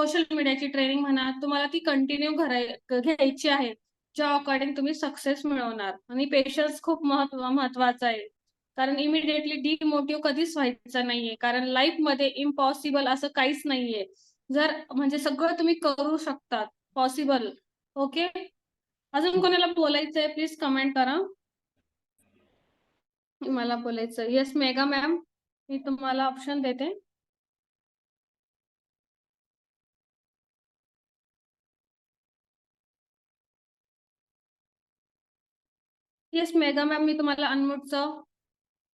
Social मीडियाची training म्हणा, तुम्हाला ती कंटिन्यू घ्यायची आहे. ज्या अकॉर्डिंग तुम्ही सक्सेस मिळवणार आणि पेशन्स खूप महत्त्व महत्त्वाचा आहे. कारण इमिडिएटली डिमोटिव्ह कधीच व्हायचं नाहीये. कारण लाईफमध्ये इम्पॉसिबल असं काहीच नाहीये. जर म्हणजे सगळं तुम्ही करू शकता पॉसिबल. ओके. अजून कोणाला बोलायचंय प्लीज कमेंट करा. मला बोलायचं येस मेगा मॅम, मी तुम्हाला ऑप्शन देते. येस मेघा मॅम, मी तुम्हाला अनम्यूटचं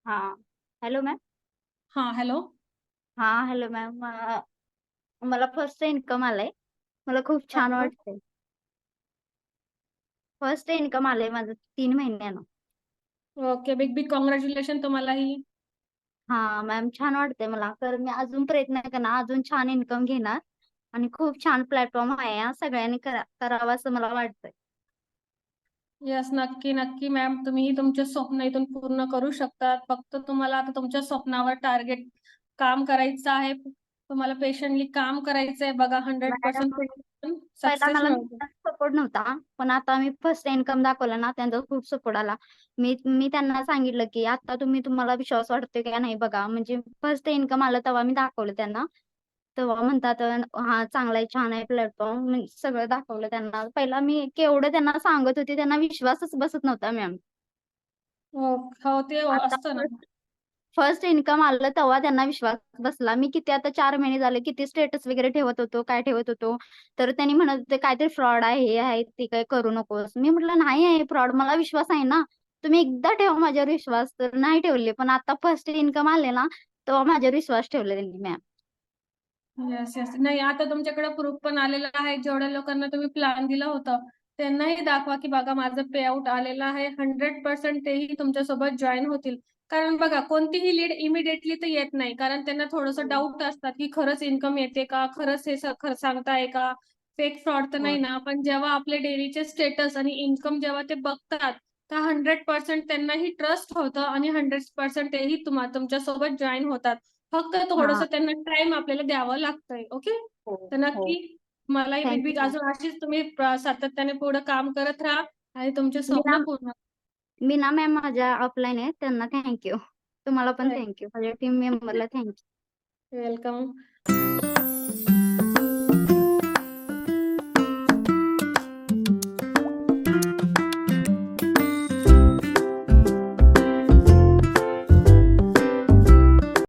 हां. Hello ma'am. हां, हॅलो. हां, हॅलो मॅम. मला फर्स्ट इन्कम आलंय. मला खूप छान अच्छा. वाटतंय. फर्स्ट इन्कम आलंय माझं 3 महिन्यानं. ओके. बिग, बिग काँग्रॅच्युलेशन तुम्हालाही. हां, मॅम छान वाटतंय मला. तर मी अजून प्रयत्न करणार, अजून छान इन्कम घेणार आणि खूप छान प्लॅटफॉर्म आहे हा. सगळ्यांनी करा करावा असं मला वाटतंय. येस, नक्की, नक्की मॅम. तुम्हीही तुमचे स्वप्न इथून पूर्ण करू शकतात. फक्त तुम्हाला आता तुमच्या स्वप्नावर टार्गेट काम करायचं आहे. तुम्हाला पेशंटली काम करायचंय बघा 100% मॅडम, पण पहिला सक्सेस मला मिळवतो. सपोर्ट नव्हता. पण आता मी फर्स्ट इन्कम दाखवला ना, त्यांचा खूप सपोर्ट आला. मी मी त्यांना सांगितलं, की आता तुम्ही तुम्हाला विश्वास वाटतोय का नाही बघा. म्हणजे फर्स्ट इन्कम आलं तेव्हा मी दाखवलं त्यांना. तेव्हा म्हणतात हां, चांगला आहे, छान आहे प्लॅटफॉर्म. मी सगळं दाखवलं त्यांना. पहिला मी केवढं त्यांना सांगत होते, त्यांना विश्वासच बसत नव्हता मॅम. हो. ते. फर्स्ट इन्कम आलं तेव्हा त्यांना विश्वास बसला. मी किती आता 4 महिने झाले किती स्टेटस वगैरे ठेवत होतो, काय ठेवत होतो. तर त्यांनी म्हणत होते काहीतरी फ्रॉड आहे, हे आहे, ते काही करू नकोस. मी म्हटलं नाही आहे फ्रॉड. मला विश्वास आहे ना. तुम्ही एकदा ठेवा माझ्यावर विश्वास. तर नाही ठेवले. पण आता फर्स्ट इन्कम आले ना, तेव्हा माझ्यावर विश्वास ठेवला त्यांनी मॅम. Yes, yes. नाही आता तुमच्याकडे प्रूफ पण आलेला आहे. जेवढ्या लोकांना तुम्ही प्लॅन दिलं होतं, त्यांनाही दाखवा, की बघा माझं पे आउट आलेलं आहे. 100% तेही तुमच्यासोबत जॉइन होतील. कारण बघा कोणतीही लीड इमिडिएटली तर येत नाही. कारण त्यांना थोडंसं डाऊट असतात, की खरंच इन्कम येते का? खरंच हे सांगताय का? फेक फ्रॉड तर नाही हो. ना? पण जेव्हा आपले डेलीचे स्टेटस आणि इन्कम जेव्हा ते बघतात, तर 100% त्यांनाही ट्रस्ट होतं आणि 100% तेही तुम्हा तुमच्यासोबत जॉइन होतात. फक्त थोडंसं हां. त्यांना टाईम आपल्याला द्यावं लागतंय. ओके. हो, तर हो. नक्की यू मॅम. अजून अशीच तुम्ही सातत्याने पुढे काम करत राहा आणि तुमचे स्वप्न पूर्ण मीना मॅम माझ्या अपलाईन आहेत. त्यांना थँक यू. तुम्हाला पण थँक यू. माझ्या टीम मेंबरला थँक यू. वेलकम.